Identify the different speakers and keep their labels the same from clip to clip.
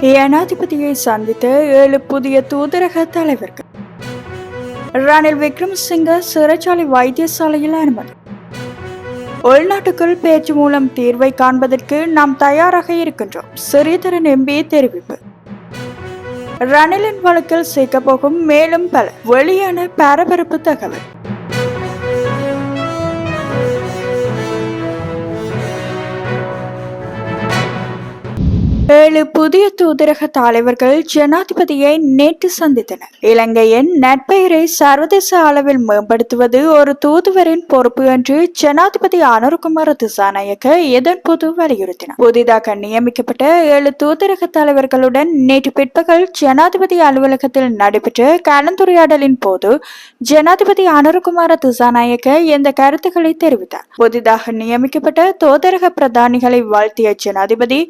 Speaker 1: ஜனாதிபதியை சந்தித்த ஏழு புதிய தூதரக தலைவர்கள். ரணில் விக்ரமசிங்க சிறைச்சாலை வைத்தியசாலையில் அனுமதி. உள்நாட்டுக்குள் பேச்சு மூலம் தீர்வை காண்பதற்கு நாம் தயாராக இருக்கின்றோம் சிறிதரன் எம்பி தெரிவிப்பு. ரணிலின் வழக்கில் சிக்கப்போகும் மேலும் பல வெளியான பரபரப்பு தகவல். ஏழு புதிய தூதரக தலைவர்கள் ஜனாதிபதியை நேற்று சந்தித்தனர். இலங்கையின் நட்பெயரை சர்வதேச அளவில் மேம்படுத்துவது ஒரு தூதுவரின் பொறுப்பு என்று ஜனாதிபதி அனுர்குமார் திசாநாயக்க இதன்போது வலியுறுத்தினார். புதிதாக நியமிக்கப்பட்ட ஏழு தூதரக தலைவர்களுடன் நேற்று பிற்பகல் ஜனாதிபதி அலுவலகத்தில் நடைபெற்ற கலந்துரையாடலின் போது ஜனாதிபதி அனுர்குமார் திசாநாயக்க இந்த கருத்துக்களை தெரிவித்தார். புதிதாக நியமிக்கப்பட்ட தூதரக பிரதானிகளை வாழ்த்திய ஜனாதிபதி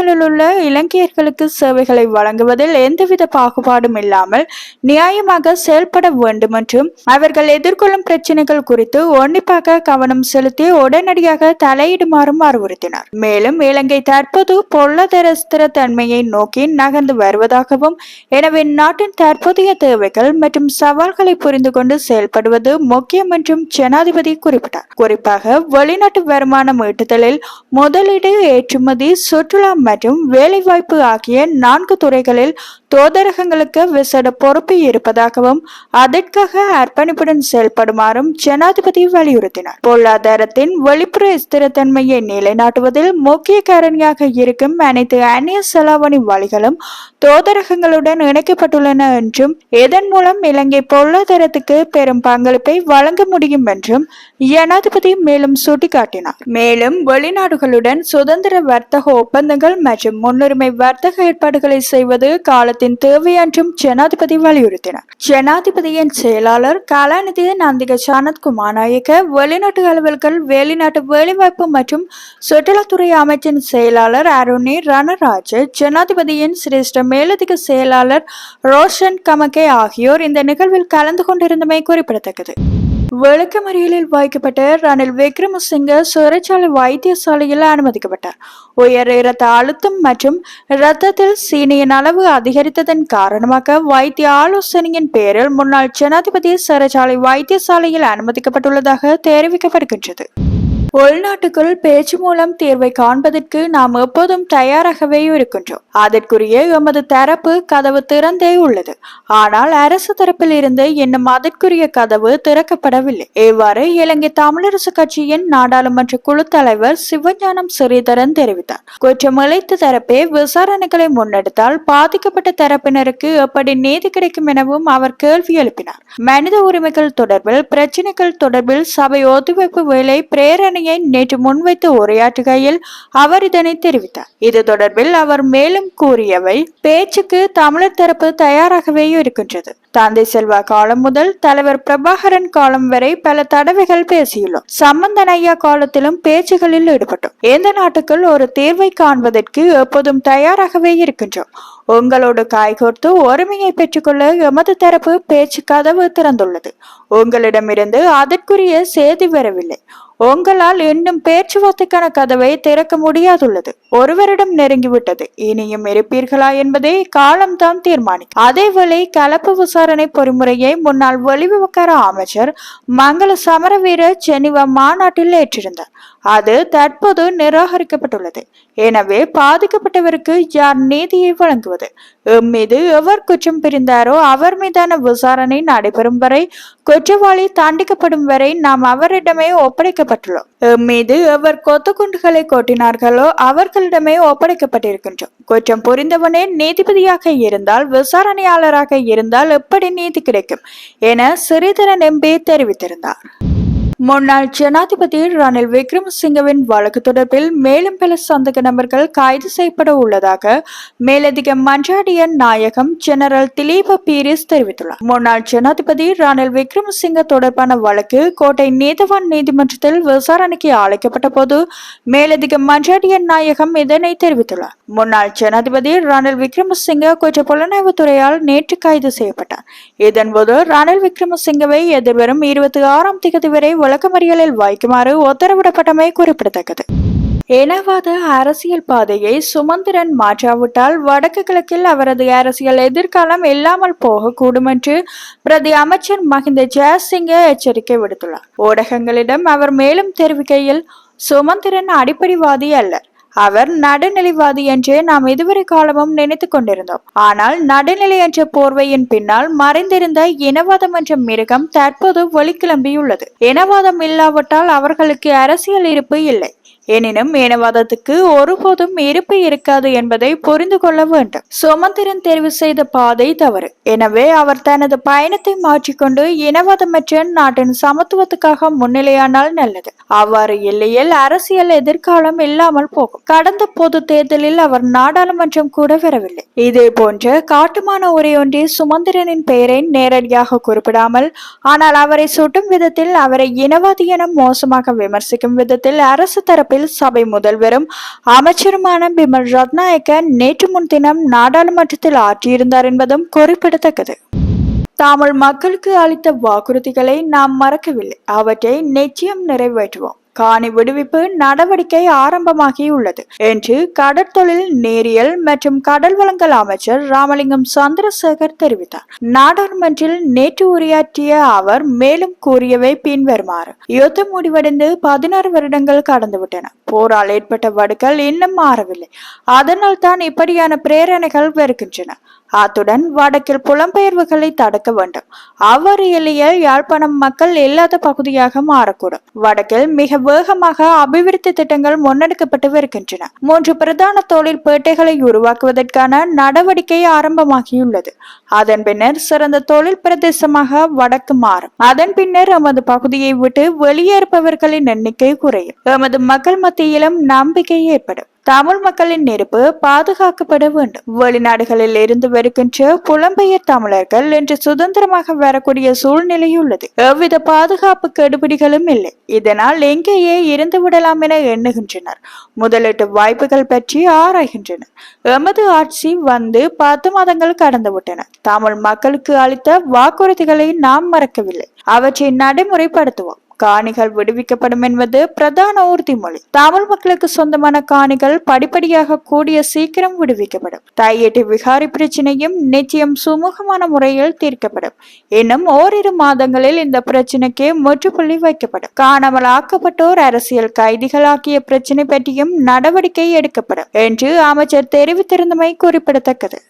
Speaker 1: வெளிநாடுகளில் உள்ள இலங்கையர்களுக்கு சேவைகளை வழங்குவதில் எந்தவித பாகுபாடும் இல்லாமல் நியாயமாக செயல்பட வேண்டும் என்றும் அவர்கள் எதிர்கொள்ளும் பிரச்சனைகள் குறித்து உன்னிப்பாக கவனம் செலுத்தி உடனடியாக தலையிடுமாறும் அறிவுறுத்தினார். மேலும் இலங்கை தற்போது பொருளாதார ஸ்திரத்தன்மையை நோக்கி நகர்ந்து வருவதாகவும் எனவே நாட்டின் தற்போதைய தேவைகள் மற்றும் சவால்களை புரிந்து கொண்டு செயல்படுவது முக்கியம் என்றும் ஜனாதிபதி குறிப்பிட்டார். குறிப்பாக வெளிநாட்டு வருமானம் ஈட்டுதலில் முதலீடு ஏற்றுமதி சுற்றுலா மற்றும் வேலைவாய்ப்பு ஆகிய நான்கு துறைகளில் தோதரகங்களுக்கு விசேட பொறுப்பு இருப்பதாகவும் அதற்காக அர்ப்பணிப்புடன் செயல்படுமாறும் ஜனாதிபதி வலியுறுத்தினார். பொருளாதாரத்தின் வெளிப்புற ஸ்திரத்தன்மையை நிலைநாட்டுவதில் முக்கிய காரணியாக இருக்கும் அனைத்து அந்நிய செலாவணி வழிகளும் தோதரகங்களுடன் இணைக்கப்பட்டுள்ளன என்றும் இதன் மூலம் இலங்கை பொருளாதாரத்துக்கு பெரும் பங்களிப்பை வழங்க முடியும் என்றும் ஜனாதிபதி மேலும் சுட்டிக்காட்டினார். மேலும் வெளிநாடுகளுடன் சுதந்திர வர்த்தக ஒப்பந்தங்கள் மற்றும் முன்னுரிமை வர்த்தக ஏற்பாடுகளை செய்வது காலத்தின் தேவை என்றும் ஜனாதிபதி வலியுறுத்தினார். ஜனாதிபதியின் செயலாளர் கலாநிதி நந்திக சனத் குமார் நாயக்க வெளிநாட்டு அலுவல்கள் வெளிநாட்டு வேலைவாய்ப்பு மற்றும் சுற்றுலாத்துறை அமைச்சின் செயலாளர் அருணி ரணராஜ் ஜனாதிபதியின் சிரேஷ்ட மேலதிக செயலாளர் ரோஷன் கமகே ஆகியோர் இந்த நிகழ்வில் கலந்து கொண்டிருந்தமை குறிப்பிடத்தக்கது. விளக்கமறியலில் வைக்கப்பட்ட ரணில் விக்ரமசிங்க சிறைச்சாலை வைத்தியசாலையில் அனுமதிக்கப்பட்டார். உயர் இரத்த அழுத்தம் மற்றும் இரத்தத்தில் சீனியின் அளவு அதிகரித்ததன் காரணமாக வைத்திய ஆலோசனையின் பேரில் முன்னாள் ஜனாதிபதி சிறைச்சாலை வைத்தியசாலையில் அனுமதிக்கப்பட்டுள்ளதாக தெரிவிக்கப்படுகின்றது. உள்நாட்டுக்குள் பேச்சு மூலம் தீர்வை காண்பதற்கு நாம் எப்போதும் தயாராகவே இருக்கின்றோம். அதற்குரிய எமது தரப்பு கதவு திறந்தே உள்ளது. ஆனால் அரசு தரப்பில் இருந்து இன்னும் அதற்குரிய கதவு திறக்கப்படவில்லை. இவ்வாறு இலங்கை தமிழரசு கட்சியின் நாடாளுமன்ற குழு தலைவர் சிவஞானம் ஸ்ரீதரன் தெரிவித்தார். குற்றம் இழைத்த தரப்பே விசாரணைகளை முன்னெடுத்தால் பாதிக்கப்பட்ட தரப்பினருக்கு எப்படி நீதி கிடைக்கும் எனவும் அவர் கேள்வி எழுப்பினார். மனித உரிமைகள் தொடர்பில் பிரச்சினைகள் தொடர்பில் சபை ஒத்துழைப்பு வேலை பிரேரணை யோசனையை நேற்று முன்வைத்து உரையாற்றுகையில் அவர் இதனை தெரிவித்தார். இது தொடர்பில் அவர் மேலும் கூறியவை பேச்சுக்கு தமிழர் தரப்பு தயாராகவே இருக்கின்றது. தந்தை செல்வா காலம் முதல் தலைவர் பிரபாகரன் காலம் வரை பல தடவைகள் பேசியுள்ளோம். சம்பந்தன் ஐயா காலத்திலும் பேச்சுகளில் ஈடுபட்டோம். எந்த நாட்டுக்குள் ஒரு தீர்வை காண்பதற்கு எப்போதும் தயாராகவே இருக்கின்றோம். உங்களோடு காய்கோர்த்து ஒருமையை பெற்றுக்கொள்ள எமது தரப்பு பேச்சு கதவு திறந்துள்ளது. உங்களிடமிருந்து அதற்குரிய செய்தி வரவில்லை. உங்களால் இன்னும் பேச்சுவார்த்தைக்கான கதவை திறக்க முடியாதுள்ளது. ஒருவரிடம் நெருங்கிவிட்டது. இனியும் இருப்பீர்களா என்பதை காலம்தான் தீர்மானிக்கும். அதேவேளை கலப்பு விசாரணை பொறிமுறையை முன்னாள் வெளிவிவகார அமைச்சர் மங்கள சமரவீர ஜெனிவா மாநாட்டில் ஏற்றிருந்தார். அது தற்போது நிராகரிக்கப்பட்டுள்ளது. எனவே பாதிக்கப்பட்டவருக்கு யார் நீதியை வழங்குவது? மீது எவர் குற்றம் பிரிந்தாரோ அவர் மீதான விசாரணை நடைபெறும் வரை குற்றவாளி தண்டிக்கப்படும் வரை நாம் அவரிடமே ஒப்படைக்கப்பட்டுள்ளோம். எம் மீது எவர் கொத்து குண்டுகளை கொட்டினார்களோ அவர்களிடமே ஒப்படைக்கப்பட்டிருக்கின்றோம். குற்றம் புரிந்தவனே நீதிபதியாக இருந்தால் விசாரணையாளராக இருந்தால் எப்படி நீதி கிடைக்கும் என சிறிதரன் எம்பி தெரிவித்திருந்தார். முன்னாள் ஜனாதிபதி ரணில் விக்ரமசிங்கவின் வழக்கு தொடர்பில் மேலும் பல சந்தக நபர்கள் கைது செய்யப்பட உள்ளதாக மேலதிக மன்றாடியன் நாயகம் ஜெனரல் திலீப பீரிஸ் தெரிவித்துள்ளார். முன்னாள் ஜனாதிபதி ரணில் விக்ரமசிங்க தொடர்பான வழக்கு கோட்டை நீதவான் நீதிமன்றத்தில் விசாரணைக்கு அழைக்கப்பட்ட போது மேலதிக மன்றாடியன் நாயகம் இதனை தெரிவித்துள்ளார். முன்னாள் ஜனாதிபதி ரணில் விக்ரமசிங்க குற்ற புலனாய்வு துறையால் நேற்று கைது செய்யப்பட்டார். இதன்போது ரணில் விக்ரமசிங்கவை எதிர்வரும் இருபத்தி ஆறாம் தேதி வரை விளக்கமறியலில் வைக்குமாறு உத்தரவிடப்பட்டமை குறிப்பிடத்தக்கது. இனவாத அரசியல் பாதையை சுமந்திரன் மாற்றாவிட்டால் வடக்கு கிழக்கில் அவரது அரசியல் எதிர்காலம் இல்லாமல் போகக்கூடும் என்று பிரதி அமைச்சர் மஹிந்த ஜெயசிங்க எச்சரிக்கை விடுத்துள்ளார். ஊடகங்களிடம் அவர் மேலும் தெரிவிக்கையில் சுமந்திரன் அடிப்படைவாதி அல்ல அவர் நடுநிலைவாதி என்றே நாம் இதுவரை காலமும் நினைத்து கொண்டிருந்தோம். ஆனால் நடுநிலை என்ற போர்வையின் பின்னால் மறைந்திருந்த இனவாதம் என்ற மிருகம் தற்போது வெளிக்கிளம்பியுள்ளது இனவாதம் இல்லாவிட்டால் அவர்களுக்கு அரசியல் இருப்பு இல்லை. எனினும் இனவாதத்துக்கு ஒருபோதும் இருப்பு இருக்காது என்பதை புரிந்து கொள்ள வேண்டும். சுமந்திரன் தெரிவு செய்த பாதை தவறு. எனவே அவர் தனது பயணத்தை மாற்றிக்கொண்டு இனவாதமற்ற நாட்டின் சமத்துவத்துக்காக முன்னிலையானால் நல்லது. அவ்வாறு இல்லையில் அரசியல் எதிர்காலம் இல்லாமல் போகும். கடந்த பொது தேர்தலில் அவர் நாடாளுமன்றம் கூட வரவில்லை. இதே போன்று காட்டுமான உரை சுமந்திரனின் பெயரை நேரடியாக குறிப்பிடாமல் ஆனால் அவரை சுட்டும் விதத்தில் அவரை இனவாதி என மோசமாக விமர்சிக்கும் விதத்தில் அரசு தரப்பில் சபை முதல்வரும் அமைச்சருமான பிமல் ரத்நாயக்க நேற்று முன்தினம் நாடாளுமன்றத்தில் ஆற்றியிருந்தார் என்பதும் குறிப்பிடத்தக்கது. தமிழ் மக்களுக்கு அளித்த வாக்குறுதிகளை நாம் மறக்கவில்லை. அவற்றை நிச்சயம் நிறைவேற்றுவோம். காணி விடுவிப்பு நடவடிக்கை ஆரம்பமாகியுள்ளது என்று கடற்தொழில் நேரியல் மற்றும் கடல் வளங்கள் அமைச்சர் ராமலிங்கம் சந்திரசேகர் தெரிவித்தார். நாடாளுமன்றில் நேற்று உரையாற்றிய அவர் மேலும் கூறியவை பின்வருமாறு. யுத்தம் முடிவடைந்து பதினாறு வருடங்கள் கடந்துவிட்டன. போரால் ஏற்பட்ட வடுக்கள் இன்னும் மாறவில்லை. அதனால் தான் இப்படியான பிரேரணைகள் வருகின்றன. அத்துடன் வடக்கில் புலம்பெயர்வுகளை தடுக்க வேண்டும். அவ்வாறு இல்லையே யாழ்ப்பாணம் மக்கள் இல்லாத பகுதியாக மாறக்கூடும். வடக்கில் மிக வேகமாக அபிவிருத்தி திட்டங்கள் முன்னெடுக்கப்பட்டு வருகின்றன. மூன்று பிரதான தொழில் பேட்டைகளை உருவாக்குவதற்கான நடவடிக்கை ஆரம்பமாகியுள்ளது. அதன் பின்னர் சிறந்த தொழில் பிரதேசமாக வடக்கு மாறும். அதன் பின்னர் எமது பகுதியை விட்டு வெளியேறுபவர்களின் எண்ணிக்கை குறையும். எமது மக்கள் மத்தியிலும் நம்பிக்கை ஏற்படும். தமிழ் மக்களின் நெருப்பு பாதுகாக்கப்பட வேண்டும். வெளிநாடுகளில் இருந்து வருகின்ற புலம்பெயர் தமிழர்கள் இன்று சுதந்திரமாக வரக்கூடிய சூழ்நிலை உள்ளது. எவ்வித பாதுகாப்பு கெடுபிடிகளும் இல்லை. இதனால் எங்கேயே இருந்து விடலாம் என எண்ணுகின்றனர். முதலீட்டு வாய்ப்புகள் பற்றி ஆராய்கின்றனர். எமது ஆட்சி வந்து பத்து மாதங்கள் கடந்துவிட்டன. தமிழ் மக்களுக்கு அளித்த வாக்குறுதிகளை நாம் மறக்கவில்லை. அவற்றை நடைமுறைப்படுத்துவோம். காணிகள் விடுவிக்கப்படும் என்பது பிரதான உறுதிமொழி. தமிழ் மக்களுக்கு சொந்தமான காணிகள் படிப்படியாக கூடிய சீக்கிரம் விடுவிக்கப்படும். தையீட்டு விகாரி பிரச்சனையும் நிச்சயம் சுமூகமான முறையில் தீர்க்கப்படும். இன்னும் ஓரிரு மாதங்களில் இந்த பிரச்சனைக்கு முற்றுப்புள்ளி வைக்கப்படும். காணாமல் ஆக்கப்பட்டோர் அரசியல் கைதிகளாக்கிய பிரச்சனை பற்றியும் நடவடிக்கை எடுக்கப்படும் என்று அமைச்சர் தெரிவித்திருந்தமை குறிப்பிடத்தக்கது.